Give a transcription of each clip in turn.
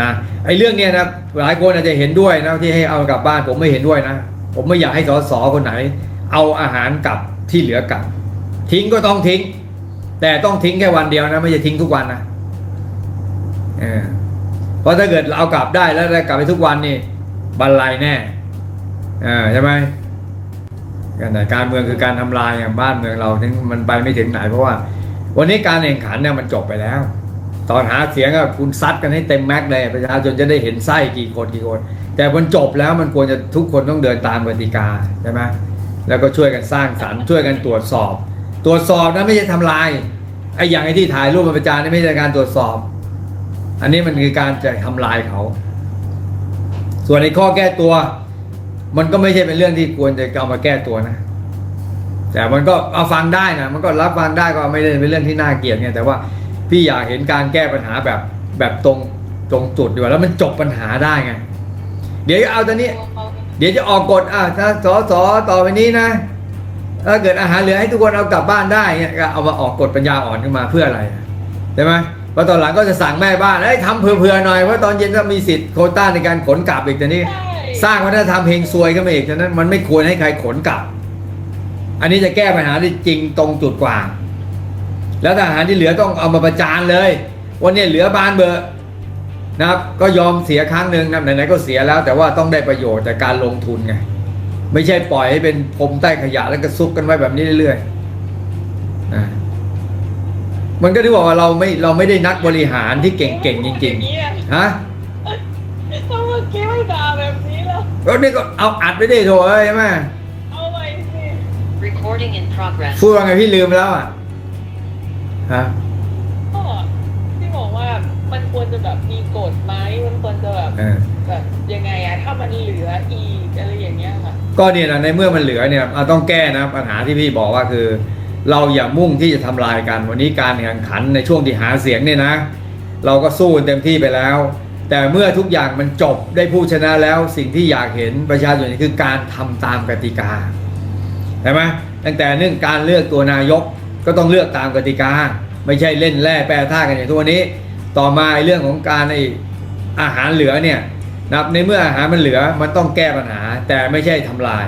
นะไอ้เรื่องเนี้ยนะหลายคนอาจจะเห็นด้วยนะที่ให้เอากลับบ้านผมไม่เห็นด้วยนะ ผมไม่อยากให้สสคนไหน เอาอาหารกลับที่เหลือกลับ ทิ้งก็ต้องทิ้ง แต่ต้องทิ้งแค่วันเดียวนะ ไม่ใช่ทิ้งทุกวันนะเพราะถ้าเกิดเอากลับได้แล้วได้กลับไปทุกวันนี่บันไลแน่ใช่ไหมการการเมืองคือการทำลายอย่างบ้านเมืองเราถึงมันไปไม่ถึงไหนเพราะว่า วันนี้การแข่งขันเนี่ยมันจบไปแล้ว ตอนหาเสียงก็คุณซัดกันให้เต็มแม็กเลยประชาชนจะได้เห็นไส้กี่คนกี่คน แต่มันจบแล้วมันควรจะทุกคนต้องเดินตามกติกาใช่ไหมแล้วก็ช่วยกันสร้างสรรค์ช่วยกันตรวจสอบ ตรวจสอบนะไม่ใช่ทำลายไอ้อย่างไอ้ที่ถ่ายรูปมาประจานนี่ไม่ใช่การตรวจสอบ อันนี้มันคือการจะทำลายเขา ส่วนในข้อแก้ตัว มันก็ไม่ใช่เป็นเรื่องที่ควรจะเอามาแก้ตัวนะแต่มันก็เอาฟังได้นะมันก็รับฟังได้ก็ไม่ได้เป็นเรื่องที่น่าเกลียดไงแต่ว่า พี่อยากเห็นการแก้ปัญหาแบบแบบตรงตรงจุดดีกว่าแล้วมันจบปัญหาได้ไง เดี๋ยวเอาตอนนี้ เดี๋ยวจะออกกฎอะถ้าสอสอต่อไปนี้นะถ้าเกิดอาหารเหลือให้ทุกคนเอากลับบ้านได้เนี่ยก็เอามาออกกฎปัญญาอ่อนขึ้นมาเพื่ออะไรอะใช่ไหมเพราะตอนหลังก็จะสั่งแม่บ้านเอ้ยทำเผื่อๆหน่อยเพราะตอนเย็นก็มีสิทธิ์โควต้าในการขนกลับอีกแต่นี้ สร้างวัฒนธรรมเพลงซวยขึ้นมาอีกฉะนั้นมันไม่ควรให้ใครขนกลับ อันนี้จะแก้ปัญหาได้จริงตรงจุดกว่า แล้วทหารที่เหลือต้องเอามาประจานเลยวันนี้เหลือบานเบอร์นะครับ ก็ยอมเสียครั้งหนึ่งนะไหนๆก็เสียแล้ว แต่ว่าต้องได้ประโยชน์จากการลงทุนไงไม่ใช่ปล่อยให้เป็นพรมใต้ขยะแล้วก็ซุกกันไว้แบบนี้เรื่อยๆอะมันก็ที่บอกว่าเราไม่เราไม่ได้นักบริหารที่เก่งๆจริงๆฮะถ้าเมื่อกี้ไม่ด่าแบบนี้แล้วก็นี่ก็เอาอัดไปได้โถเอ้ยใช่ไหมเอาไว้สิ Recording in progress. พูดว่าไงพี่ลืมแล้วอะ ฮะก็ที่บอกว่ามันควรจะแบบมีกฎไหมมันควรจะแบบเออแบบยังไงอะถ้ามันเหลืออีกอะไรอย่างเงี้ยค่ะ ก็เนี่ยนะในเมื่อมันเหลือเนี่ยเอาต้องแก้นะปัญหาที่พี่บอกว่าคือ เราอย่ามุ่งที่จะทำลายกัน วันนี้การแข่งขันในช่วงที่หาเสียงเนี่ยนะ เราก็สู้เต็มที่ไปแล้ว แต่เมื่อทุกอย่างมันจบได้ผู้ชนะแล้วสิ่งที่อยากเห็นประชาชนคือการทำตามกติกา ใช่ไหมตั้งแต่เรื่องการเลือกตัวนายก ก็ต้องเลือกตามกติกา ไม่ใช่เล่นแร่แปรท่ากันอย่างทุกวันนี้ ต่อมาเรื่องของการไออาหารเหลือเนี่ยนะครับในเมื่ออาหารมันเหลือมันต้องแก้ปัญหา แต่ไม่ใช่ทำลาย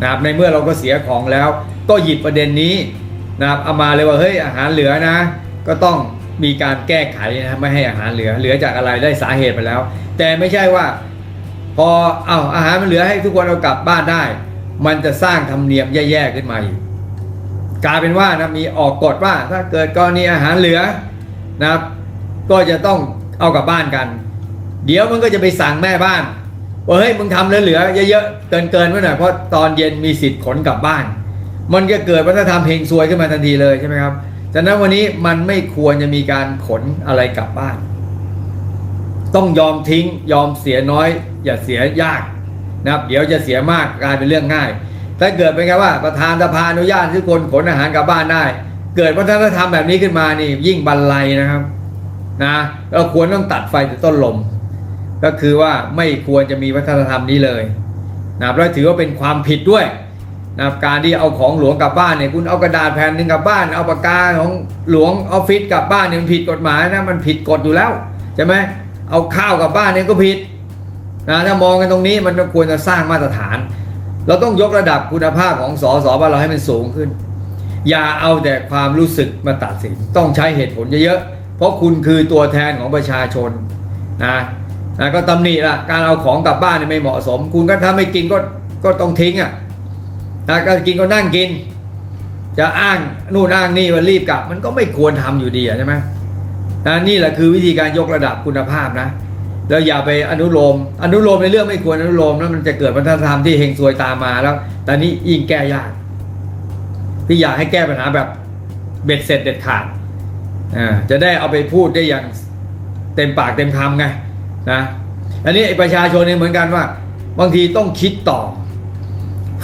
นะครับในเมื่อเราก็เสียของแล้ว ก็หยิบประเด็นนี้นะครับเอามาเลยว่าเฮ้ยอาหารเหลือนะ ก็ต้องมีการแก้ไขนะไม่ให้อาหารเหลือเหลือจากอะไรได้สาเหตุไปแล้ว แต่ไม่ใช่ว่า พอเอาอาหารมันเหลือให้ทุกคนเอากลับบ้านได้ มันจะสร้างธรรมเนียมแย่ๆขึ้นมาอีก กลายเป็นว่านะมีออกกฎว่าถ้าเกิดกรณีอาหารเหลือนะครับ ก็จะต้องเอากลับบ้านกัน เดี๋ยวมันก็จะไปสั่งแม่บ้านว่าเฮ้ยมึงทำเหลือๆเยอะๆเกินเกินๆไว้หน่อยเพราะตอนเย็นมีสิทธิ์ขนกลับบ้าน มันก็เกิดวัฒนธรรมเพลงซวยขึ้นมาทันทีเลยใช่ไหมครับฉะนั้นวันนี้มันไม่ควรจะมีการขนอะไรกลับบ้าน ต้องยอมทิ้งยอมเสียน้อย อย่าเสียยากนะครับ เดี๋ยวจะเสียมากกลายเป็นเรื่องง่าย ถ้าเกิดเป็นไงว่าประธานสภาอนุญาตให้ทุกคนขนอาหารกลับบ้านได้ เกิดวัฒนธรรมแบบนี้ขึ้นมานี่ยิ่งบันไลนะครับนะเราควรต้องตัดไฟแต่ต้นลม ก็คือว่าไม่ควรจะมีวัฒนธรรมนี้เลยนะครับแล้วถือว่าเป็นความผิดด้วยนะการที่เอาของหลวงกลับบ้านเนี่ยคุณเอากระดาษแผ่นหนึ่งกลับบ้าน เอาปากกาของหลวงออฟฟิศกลับบ้านเนี่ยมันผิดกฎหมายนะมันผิดกฎอยู่แล้วใช่ไหมเอาข้าวกลับบ้านเนี่ยก็ผิดนะถ้ามองกันตรงนี้มันควรจะสร้างมาตรฐาน เราต้องยกระดับคุณภาพของสอสอบ้านเราให้มันสูงขึ้น อย่าเอาแต่ความรู้สึกมาตัดสิน ต้องใช้เหตุผลเยอะๆเพราะคุณคือตัวแทนของประชาชนนะนะก็ตำหนิละการเอาของกลับบ้านเนี่ยไม่เหมาะสม คุณก็ถ้าไม่กินก็ก็ต้องทิ้งอะนะก็กินก็นั่งกิน จะอ้างนู่นอ้างนี่ว่ารีบกลับ มันก็ไม่ควรทำอยู่ดีอะใช่ไหมนะนี่แหละคือวิธีการยกระดับคุณภาพนะ แล้วอย่าไปอนุโลม อนุโลมในเรื่องไม่ควรอนุโลมแล้วมันจะเกิดวัฒนธรรมที่เฮงซวยตามมาแล้วต่นี้ยิ่งแก้ยากพี่อยากให้แก้ปัญหาแบบเบ็ดเสร็จเด็ดขาดอ่าจะได้เอาไปพูดได้อย่างเต็มปากเต็มคำไงนะอันนี้ไอ้ประชาชนเนี่ยเหมือนกันว่า บางทีต้องคิดต่อ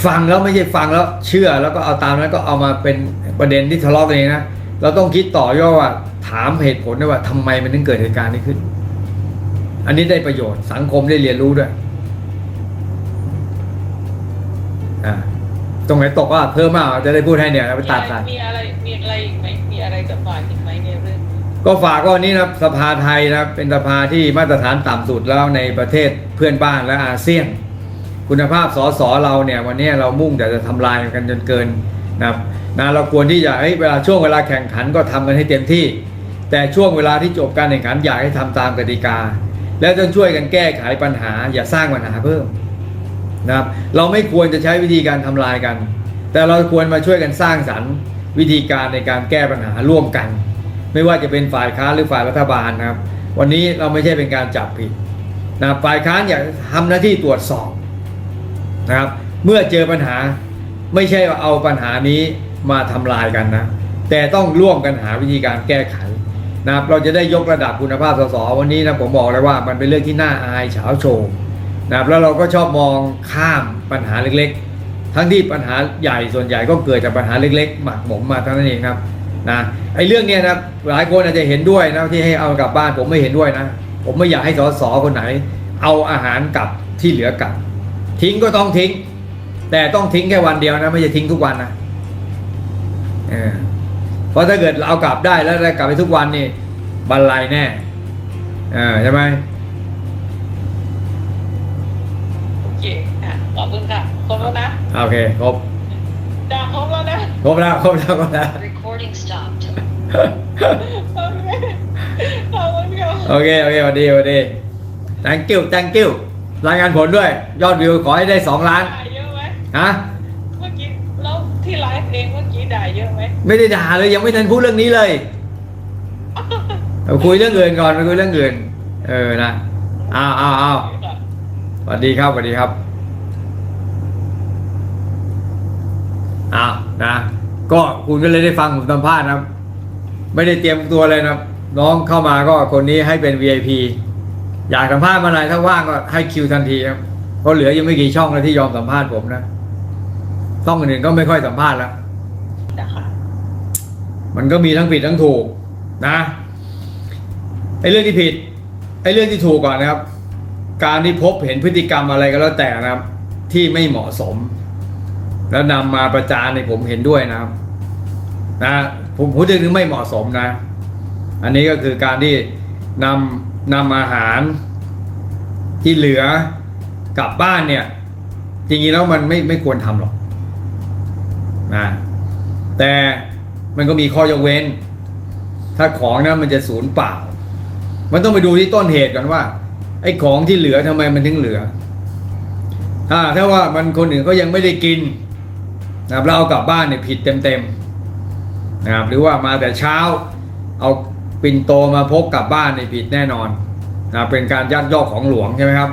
ฟังแล้วไม่ใช่ฟังแล้วเชื่อแล้วก็เอาตามนั้นก็เอามาเป็นประเด็นที่ทะเลาะกันเองนะเราต้องคิดต่อย่อว่าถามเหตุผลด้วยว่าทำไมมันถึงเกิดเหตุการณ์นี้ขึ้น อันนี้ได้ประโยชน์สังคมได้เรียนรู้ด้วยอ่าตรงไหนตกว่าเพิ่มมากจะได้พูดให้เนี่ยเอาไปตัดตัดมีอะไรมีอะไรอีกไหมมีอะไรจะฝากอีกไหมในเรื่องนี้ก็ฝากก็วันนี้นะครับสภาไทยนะครับเป็นสภาที่มาตรฐานต่ำสุดแล้วในประเทศเพื่อนบ้านและอาเซียน คุณภาพสสเราเนี่ยวันนี้เรามุ่งแต่จะทำลายกันจนเกินนะครับนะเราควรที่จะเอ้ยเวลาช่วงเวลาแข่งขันก็ทำกันให้เต็มที่ แต่ช่วงเวลาที่จบการแข่งขันอยากให้ทำตามกติกา และต้องช่วยกันแก้ไขปัญหา อย่าสร้างปัญหาเพิ่มนะครับเราไม่ควรจะใช้วิธีการทำลายกัน แต่เราควรมาช่วยกันสร้างสรรค์วิธีการในการแก้ปัญหาร่วมกัน ไม่ว่าจะเป็นฝ่ายค้านหรือฝ่ายรัฐบาลนะครับ วันนี้เราไม่ใช่เป็นการจับผิดนะฝ่ายค้านอยากทำหน้าที่ตรวจสอบนะครับ เมื่อเจอปัญหาไม่ใช่เอาปัญหานี้มาทำลายกันนะ แต่ต้องร่วมกันหาวิธีการแก้ไข นะครับเราจะได้ยกระดับคุณภาพสสวันนี้นะผมบอกเลยว่ามันเป็นเรื่องที่น่าอายเฉาโชว์นะครับแล้วเราก็ชอบมองข้ามปัญหาเล็กๆ ทั้งที่ปัญหาใหญ่ส่วนใหญ่ก็เกิดจากปัญหาเล็กๆ หมักหมมมาเท่านั้นเองครับนะไอ้เรื่องเนี้ยนะหลายคนอาจจะเห็นด้วยนะที่ให้เอากลับบ้านผมไม่เห็นด้วยนะ ผมไม่อยากให้สสคนไหน เอาอาหารกลับที่เหลือกลับ ทิ้งก็ต้องทิ้ง แต่ต้องทิ้งแค่วันเดียวนะ ไม่ใช่ทิ้งทุกวันนะเออ เพราะถ้าเกิดเราเอากลับได้แล้วได้กลับไปทุกวันนี่บันไลแน่เออใช่ไหมโอเคอะขอบคุณค่ะครบแล้วนะโอเคครบจ้าครบแล้วนะครบแล้วครบแล้วครบแล้ว Recording stopped. โอเคขอบคุณค่ะโอเคโอเคสวัสดีสวัสดี thank you thank you รายงานผลด้วย ยอดวิวขอให้ได้สองล้านด่าเยอะไหมฮะเมื่อกี้แล้ว ที่ไลฟ์เองเมื่อกี้ด่าเยอะไหมไม่ได้ด่าเลยยังไม่ทันพูดเรื่องนี้เลยเอาคุยเรื่องอื่นก่อนไปคุยเรื่องอื่น เออนะอ้าวอ้าวอ้าวสวัสดีครับสวัสดีครับอ้าวนะ ก็คุณก็เลยได้ฟังผมสัมภาษณ์นะครับ ไม่ได้เตรียมตัวเลยนะครับ น้องเข้ามาก็คนนี้ให้เป็น VIP อยากสัมภาษณ์มาอะไรถ้าว่างก็ให้คิวทันทีครับเพราะเหลือยังไม่กี่ช่องแล้วที่ยอมสัมภาษณ์ผมนะ ช่องอื่นๆก็ไม่ค่อยสัมภาษณ์แล้วนะคะมันก็มีทั้งผิดทั้งถูกนะไอ้เรื่องที่ผิดไอ้เรื่องที่ถูกก่อนนะครับ การที่พบเห็นพฤติกรรมอะไรก็แล้วแต่นะครับ ที่ไม่เหมาะสม แล้วนำมาประจานในผมเห็นด้วยนะครับ นะผมพูดถึงไม่เหมาะสมนะ อันนี้ก็คือการที่นำนำอาหารที่เหลือกลับบ้านเนี่ยจริงๆแล้วมันไม่ไม่ควรทำหรอก นะแต่มันก็มีข้อยกเว้น ถ้าของนะมันจะสูญเปล่า มันต้องไปดูที่ต้นเหตุก่อนว่า ไอ้ของที่เหลือทำไมมันถึงเหลือ ถ้าถ้าว่ามันคนอื่นก็ยังไม่ได้กินนะครับแล้วเอากลับบ้านเนี่ยผิดเต็มๆนะครับหรือว่ามาแต่เช้า เอาปิ่นโตมาพกกลับบ้านเนี่ยผิดแน่นอนนะเป็นการยักยอกของหลวงใช่ไหมครับ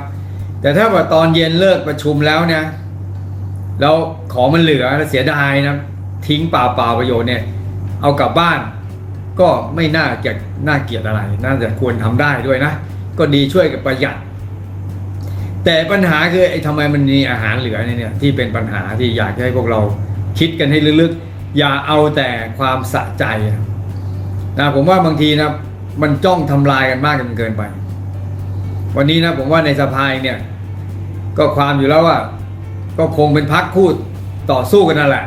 แต่ถ้าว่าตอนเย็นเลิกประชุมแล้วเนี่ย แล้วของมันเหลือแล้วเสียดายนะทิ้งเปล่าเปล่าประโยชน์เนี่ยเอากลับบ้าน ก็ไม่น่าเกลียดน่าเกลียดอะไร น่าจะควรทำได้ด้วยนะ ก็ดีช่วยกับประหยัด แต่ปัญหาคือไอ้ทำไมมันมีอาหารเหลือเนี่ยที่เป็นปัญหาที่อยากให้พวกเราคิดกันให้ลึกๆ อย่าเอาแต่ความสะใจนะผมว่าบางทีนะมันจ้องทำลายกันมากจนเกินไป วันนี้นะผมว่าในสภาเนี่ย ก็ความอยู่แล้วว่า ก็คงเป็นพักคู่ต่อสู้กันนั่นแหละ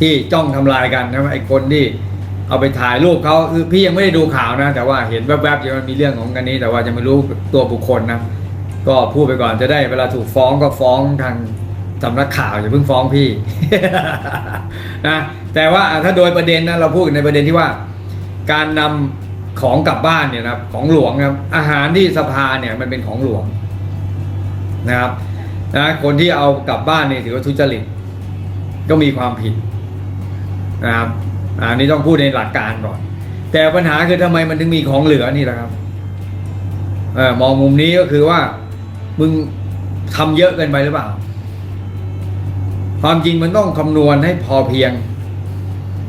ที่จ้องทำลายกันนะไอ้คนที่เอาไปถ่ายรูปเขาคือพี่ยังไม่ได้ดูข่าวนะ แต่ว่าเห็นแวบๆอยู่มันมีเรื่องของกันนี้ แต่ว่าจะไม่รู้ตัวบุคคลนะก็พูดไปก่อนจะได้เวลาถูกฟ้องก็ฟ้องทางสำนักข่าวอย่าเพิ่งฟ้องพี่นะแต่ว่าถ้าโดยประเด็นนะเราพูดในประเด็นที่ว่า การนำของกลับบ้านเนี่ยนะครับของหลวงนะครับอาหารที่สภาเนี่ยมันเป็นของหลวงนะครับ นะคนที่เอากลับบ้านนี่ถือว่าทุจริตก็มีความผิดนะครับอันนี้ต้องพูดในหลักการก่อน แต่ปัญหาคือทำไมมันถึงมีของเหลือนี่แหละครับอมองมุมนี้ก็คือว่ามึงทำเยอะเกินไปหรือเปล่า ความจริงมันต้องคำนวณให้พอเพียง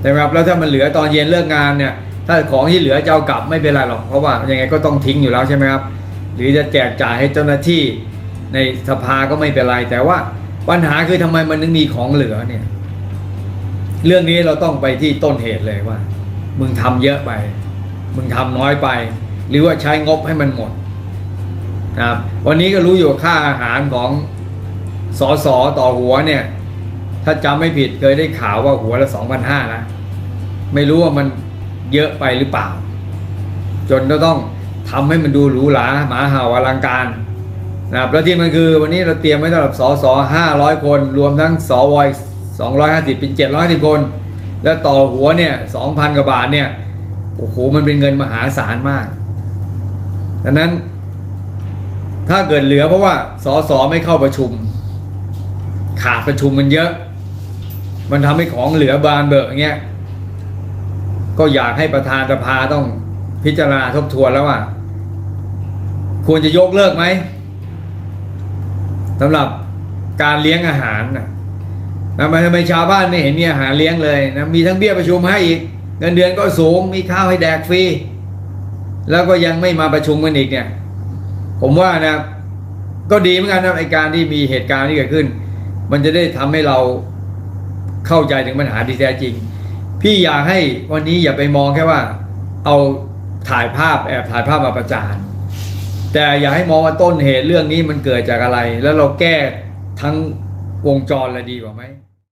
ใช่ครับแล้วถ้ามันเหลือตอนเย็นเลิกงานเนี่ย ถ้าของที่เหลือจะเอากลับไม่เป็นไรหรอกเพราะว่ายังไงก็ต้องทิ้งอยู่แล้วใช่ไหมครับ หรือจะแจกจ่ายให้เจ้าหน้าที่ ในสภาก็ไม่เป็นไรแต่ว่าปัญหาคือทำไมมันถึงมีของเหลือเนี่ย เรื่องนี้เราต้องไปที่ต้นเหตุเลยว่า มึงทำเยอะไป มึงทำน้อยไป หรือว่าใช้งบให้มันหมดนะครับวันนี้ก็รู้อยู่ค่าอาหารของสอสอต่อหัวเนี่ย ถ้าจำไม่ผิดเคยได้ข่าวว่าหัวละสองพันห้านะ ไม่รู้ว่ามันเยอะไปหรือเปล่า จนจะต้องทำให้มันดูหรูหราหมาเห่าอลังการ นะครับแล้วที่มันคือวันนี้เราเตรียมไว้สำหรับสสห้าร้อยคน รวมทั้งสวสองร้อยห้าสิบเป็นเจ็ดร้อยสิบคน แล้วต่อหัวเนี่ยสองพันกว่าบาทเนี่ยโอ้โหมันเป็นเงินมหาศาลมากดังนั้น ถ้าเกิดเหลือเพราะว่าสสไม่เข้าประชุม ขาดประชุมมันเยอะ มันทำให้ของเหลือบานเบิกอย่างเงี้ยก็อยากให้ประธานสภาต้องพิจารณาทบทวนแล้วว่า ควรจะยกเลิกไหม สำหรับการเลี้ยงอาหารนะนะมันทำไมชาวบ้านไม่เห็นมีอาหารเลี้ยงเลยนะมีทั้งเบี้ยประชุมให้อีกเงินเดือนก็สูงมีข้าวให้แดกฟรีแล้วก็ยังไม่มาประชุมกันอีกเนี่ย ผมว่านะ ก็ดีเหมือนกันนะไอการที่มีเหตุการณ์ที่เกิดขึ้น มันจะได้ทำให้เราเข้าใจถึงปัญหาที่แท้จริง พี่อยากให้วันนี้อย่าไปมองแค่ว่า เอาถ่ายภาพแอบถ่ายภาพมาประจาน แต่อย่าให้มองว่าต้นเหตุเรื่องนี้มันเกิดจากอะไร แล้วเราแก้ทั้งวงจรเลยดีกว่าไหม